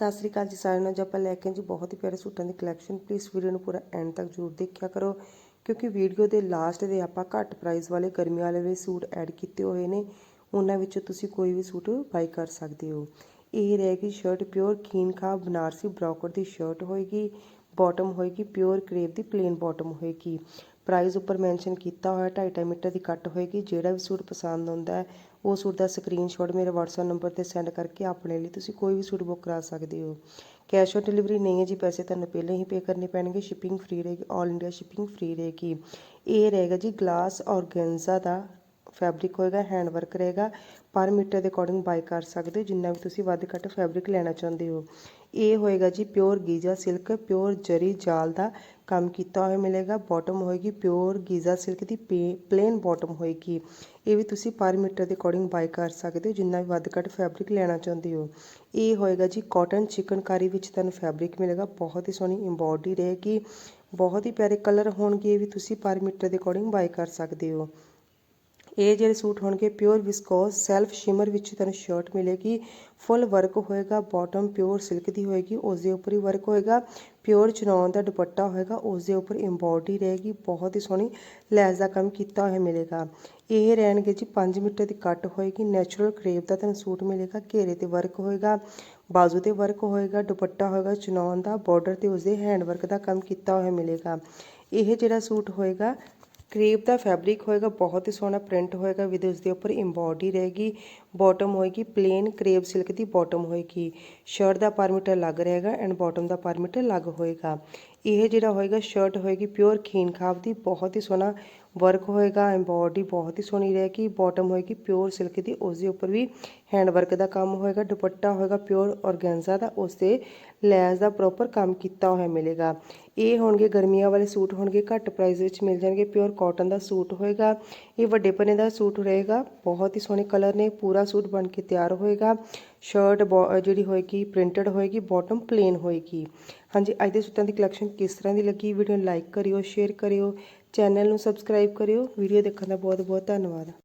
ਸਤਿ ਸ੍ਰੀ ਅਕਾਲ ਜੀ ਸਾਰਿਆਂ ਨੂੰ। ਅੱਜ ਆਪਾਂ ਲੈ ਕੇ ਜੀ ਬਹੁਤ ਹੀ ਪਿਆਰੇ ਸੂਟਾਂ ਦੀ ਕਲੈਕਸ਼ਨ ਪਲੀਜ਼ ਵੀਡੀਓ ਨੂੰ ਪੂਰਾ ਐਂਡ ਤੱਕ ਜ਼ਰੂਰ ਦੇਖਿਆ ਕਰੋ, ਕਿਉਂਕਿ ਵੀਡੀਓ ਦੇ ਲਾਸਟ ਦੇ ਆਪਾਂ ਘੱਟ ਪ੍ਰਾਈਸ ਵਾਲੇ, ਗਰਮੀ ਵਾਲੇ ਵੀ ਸੂਟ ਐਡ ਕੀਤੇ ਹੋਏ ਨੇ। ਉਹਨਾਂ ਵਿੱਚੋਂ ਤੁਸੀਂ ਕੋਈ ਵੀ ਸੂਟ ਬਾਈ ਕਰ ਸਕਦੇ ਹੋ। ਇਹ ਰਹੇਗੀ ਸ਼ਰਟ ਪਿਓਰ ਖੀਨਖਾ ਬਨਾਰਸੀ ਬ੍ਰੋਕਰ ਦੀ ਸ਼ਰਟ ਹੋਏਗੀ ਬਾਟਮ ਹੋਏਗੀ ਪਿਓਰ ਕਰੇਪ ਦੀ ਪਲੇਨ ਬਾਟਮ ਹੋਏਗੀ। ਪ੍ਰਾਈਸ ਉੱਪਰ ਮੈਂਸ਼ਨ ਕੀਤਾ ਹੋਇਆ 2.5 ਮੀਟਰ ਦੀ ਕੱਟ ਹੋਏਗੀ। ਜਿਹੜਾ ਵੀ ਸੂਟ ਪਸੰਦ ਆਉਂਦਾ ਹੈ ਉਹ ਸੂਟ ਦਾ ਸਕਰੀਨਸ਼ਾਟ ਮੇਰੇ WhatsApp ਨੰਬਰ ਤੇ ਸੈਂਡ ਕਰਕੇ ਆਪਣੇ ਲਈ ਤੁਸੀਂ ਕੋਈ ਵੀ ਸੂਟ ਬੁੱਕ ਕਰਾ ਸਕਦੇ ਹੋ। ਕੈਸ਼ ਔਨ ਡਿਲੀਵਰੀ ਨਹੀਂ ਹੈ ਜੀ, ਪੈਸੇ ਤੁਹਾਨੂੰ ਪਹਿਲਾਂ ਹੀ ਪੇ ਕਰਨੇ ਪੈਣਗੇ ਸ਼ਿਪਿੰਗ ਫ੍ਰੀ ਰਹੇਗੀ 올 ਇੰਡੀਆ ਸ਼ਿਪਿੰਗ ਫ੍ਰੀ ਰਹੇਗੀ। ਇਹ ਰਹੇਗਾ ਜੀ ਗਲਾਸ ਔਰਗੈਂਜ਼ਾ ਦਾ ਫੈਬਰਿਕ ਹੋਏਗਾ ਹੈਂਡ ਵਰਕ ਰਹੇਗਾ, ਪਰ ਮੀਟਰ ਦੇ ਅਕੋਰਡਿੰਗ ਬਾਈ ਕਰ ਸਕਦੇ ਹੋ ਜਿੰਨਾ ਵੀ ਤੁਸੀਂ ਵੱਧ ਘੱਟ ਫੈਬਰਿਕ ਲੈਣਾ ਚਾਹੁੰਦੇ ਹੋ। ਇਹ ਹੋਏਗਾ ਜੀ ਪਿਓਰ ਗੀਜ਼ਾ ਸਿਲਕ, ਪਿਓਰ ਜਰੀ ਜਾਲ ਦਾ ਕੰਮ ਕੀਤਾ ਹੋਇਆ ਮਿਲੇਗਾ ਬਾਟਮ ਹੋਏਗੀ ਪਿਓਰ ਗੀਜ਼ਾ ਸਿਲਕ ਦੀ ਪਲੇਨ ਬਾਟਮ ਹੋਏਗੀ। ਇਹ ਵੀ ਤੁਸੀਂ ਪਰ ਮੀਟਰ ਦੇ ਅਕੋਰਡਿੰਗ ਬਾਈ ਕਰ ਸਕਦੇ ਹੋ, ਜਿੰਨਾ ਵੀ ਵੱਧ ਘੱਟ ਫੈਬਰਿਕ ਲੈਣਾ ਚਾਹੁੰਦੇ ਹੋ। ਇਹ ਹੋਏਗਾ ਜੀ ਕਾਟਨ ਚਿਕਨਕਾਰੀ ਵਿੱਚ ਤੁਹਾਨੂੰ ਫੈਬਰਿਕ ਮਿਲੇਗਾ, ਬਹੁਤ ਹੀ ਸੋਹਣੀ ਇੰਬੋਡੀ ਰਹੇਗੀ, ਬਹੁਤ ਹੀ ਪਿਆਰੇ ਕਲਰ ਹੋਣਗੇ, ਇਹ ਵੀ ਤੁਸੀਂ ਪਰ ਮੀਟਰ ਦੇ ਅਕੋਰਡਿੰਗ ਬਾਈ ਕਰ ਸਕਦੇ ਹੋ। ਇਹ ਜਿਹੜੇ ਸੂਟ ਹੋਣਗੇ ਪਿਓਰ ਵਿਸਕੋਸ ਸੈਲਫ ਸ਼ਿਮਰ ਵਿੱਚ ਤੁਹਾਨੂੰ ਸ਼ਰਟ ਮਿਲੇਗੀ ਫੁੱਲ ਵਰਕ ਹੋਏਗਾ ਬਾਟਮ ਪਿਓਰ ਸਿਲਕ ਦੀ ਹੋਏਗੀ ਉਸ ਦੇ ਉੱਪਰ ਹੀ ਵਰਕ ਹੋਏਗਾ ਪਿਓਰ ਚਨੌਨ ਦਾ ਦੁਪੱਟਾ ਹੋਏਗਾ ਉਸ ਦੇ ਉੱਪਰ ਇੰਬੋਡੀ ਰਹੇਗੀ, ਬਹੁਤ ਹੀ ਸੋਹਣੀ ਲੈਸ ਦਾ ਕੰਮ ਕੀਤਾ ਹੋਇਆ ਮਿਲੇਗਾ। ਇਹ ਰਹਿਣਗੇ ਜੀ 5 ਮੀਟਰ ਦੀ ਕੱਟ ਹੋਏਗੀ ਨੈਚੁਰਲ ਕਰੇਪ ਦਾ ਤੁਹਾਨੂੰ ਸੂਟ ਮਿਲੇਗਾ, ਘੇਰੇ ਤੇ ਵਰਕ ਹੋਏਗਾ, ਬਾਜ਼ੂ ਤੇ ਵਰਕ ਹੋਏਗਾ, ਦੁਪੱਟਾ ਹੋਏਗਾ ਚਨੌਨ ਦਾ ਬਾਰਡਰ ਤੇ ਉਸਦੇ ਹੈਂਡ ਵਰਕ ਦਾ ਕੰਮ ਕੀਤਾ ਹੋਇਆ ਮਿਲੇਗਾ। ਇਹ ਜਿਹੜਾ ਸੂਟ ਹੋਏਗਾ ਕਰੀਪ ਦਾ ਫੈਬਰਿਕ ਹੋਏਗਾ, ਬਹੁਤ ਹੀ ਸੋਹਣਾ ਪ੍ਰਿੰਟ ਹੋਏਗਾ ਵਿਦ ਉਸ ਦੇ ਉੱਪਰ ਇੰਬੋਡੀ ਰਹੇਗੀ ਬਾਟਮ ਹੋਏਗੀ ਪਲੇਨ ਕਰੇਪ ਸਿਲਕ ਦੀ ਬਾਟਮ ਹੋਏਗੀ ਸ਼ਰਟ ਦਾ ਪਰਮੀਟਰ ਲੱਗ ਰਹੇਗਾ ਐਂਡ ਬਾਟਮ ਦਾ ਪਰਮੀਟਰ ਲੱਗ ਹੋਏਗਾ। ਇਹ ਜਿਹੜਾ ਹੋਏਗਾ ਸ਼ਰਟ ਹੋਏਗੀ ਪਿਓਰ ਖੀਨ ਖਾਬ ਦੀ, ਬਹੁਤ ਹੀ ਸੋਹਣਾ ਵਰਕ ਹੋਏਗਾ ਐਮਬੋਡੀ ਬਹੁਤ ਹੀ ਸੋਹਣੀ ਰਹੇਗੀ ਬਾਟਮ ਹੋਏਗੀ ਪਿਓਰ ਸਿਲਕ ਦੀ ਉਸ ਦੇ ਉੱਪਰ ਵੀ ਹੈਂਡ ਵਰਕ ਦਾ ਕੰਮ ਹੋਏਗਾ, ਦੁਪੱਟਾ ਹੋਏਗਾ ਪਿਓਰ ਔਰਗੈਂਜ਼ਾ ਦਾ ਉਸ ਤੇ ਲੈਸ ਦਾ ਪ੍ਰੋਪਰ ਕੰਮ ਕੀਤਾ ਹੋਇਆ ਮਿਲੇਗਾ। ਇਹ ਹੋਣਗੇ, ਗਰਮੀਆਂ ਵਾਲੇ ਸੂਟ ਹੋਣਗੇ, ਘੱਟ ਪ੍ਰਾਈਸ ਵਿੱਚ ਮਿਲ ਜਾਣਗੇ ਪਿਓਰ ਕਾਟਨ ਦਾ ਸੂਟ ਹੋਏਗਾ। ਇਹ ਵੱਡੇ ਪਨੇ ਦਾ ਸੂਟ ਰਹੇਗਾ, ਬਹੁਤ ਹੀ ਸੋਹਣੇ ਕਲਰ ਨੇ, ਪੂਰਾ ਸੂਟ ਬਣ ਕੇ ਤਿਆਰ ਹੋਏਗਾ। ਸ਼ਰਟ ਜਿਹੜੀ ਹੋਏਗੀ ਪ੍ਰਿੰਟਡ ਹੋਏਗੀ ਬਾਟਮ ਪਲੇਨ ਹੋਏਗੀ। ਹਾਂਜੀ, ਅੱਜ ਦੇ ਸੂਟਾਂ ਦੀ ਕਲੈਕਸ਼ਨ ਕਿਸ ਤਰ੍ਹਾਂ ਦੀ ਲੱਗੀ ਵੀਡੀਓ ਨੂੰ ਲਾਈਕ ਕਰਿਓ ਸ਼ੇਅਰ ਕਰਿਓ ਚੈਨਲ ਨੂੰ ਸਬਸਕ੍ਰਾਈਬ ਕਰਿਓ। ਵੀਡੀਓ ਦੇਖਣ ਦਾ ਬਹੁਤ ਬਹੁਤ ਧੰਨਵਾਦ।